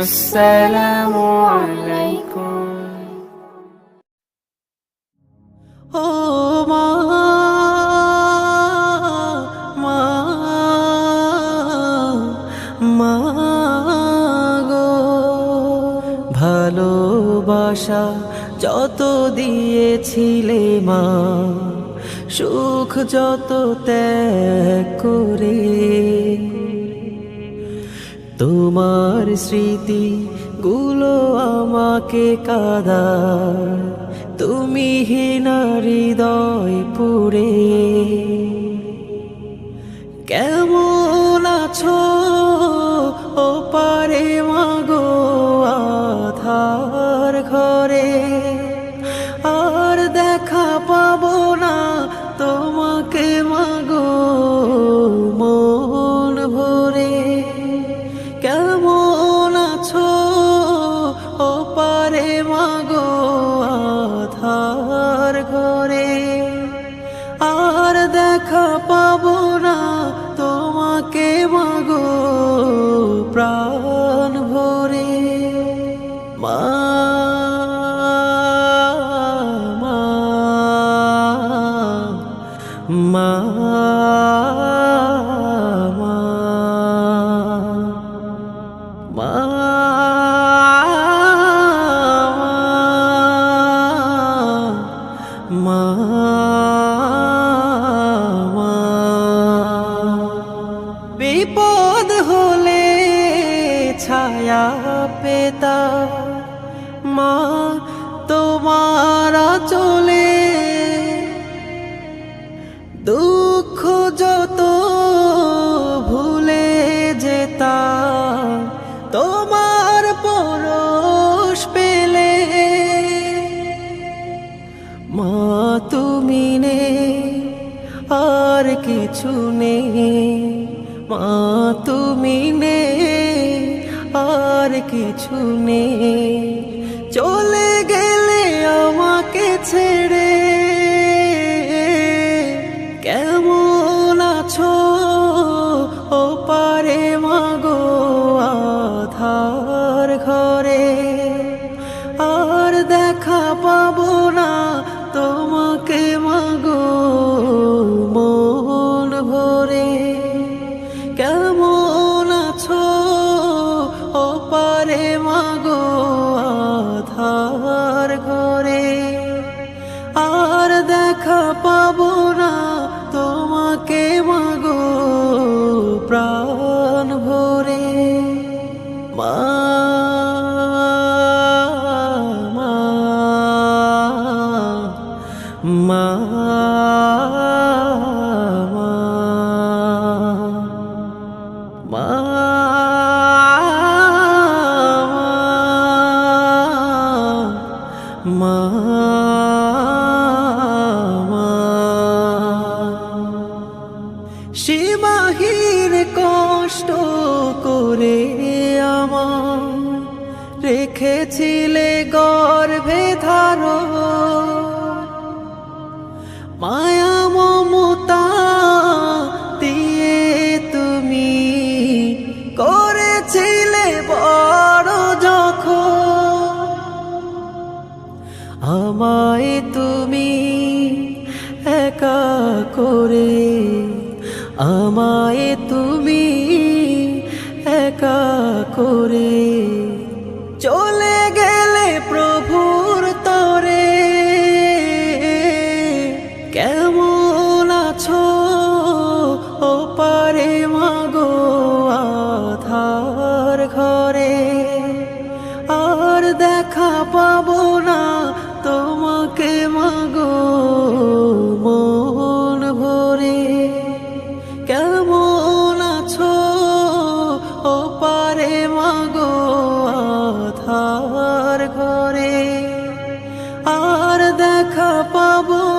السلام عليكم ও মা মা মা গো ভালোবাসা যত দিয়েছিলে মা সুখ যত ত্যাগ করে তোমার স্মৃতি গুলো আমাকে কাদায়। তুমি হীনা হৃদয় পুরে কেমন আছো ও পারে মাগো আধার ঘরে। আর দেখা পাবো না তোমাকে মাগো মন ভরে। আর দেখা পাব না তোমাকে মাগো প্রাণ ভরে। মা মা বিপদ হলে ছায়া পেতা। মা তোমারা চলে দুঃখ মা তুমি নে আর কিছু নেই। মা তুমি নে আর কিছু নেই। চলে গেলে আমাকে ছেড়ে পারে মাগো আধার ঘরে। আর দেখা পাবো না তোমাকে মাগো প্রাণ ভরে। মা মা। সীমাহীন কষ্ট করে আমার রেখেছিলে গর্ভে ধারো মায়া মমতা দিয়ে তুমি করেছিলে বড় যখন। আমায় তুমি একা করে আমায় তুমি একা করে চলে গেলে প্রভুর তরে। কেমন আছো ও পারে মাগো আধার ঘরে? আর দেখা পাবো না তোমাকে মাগো। দেখা পাবো।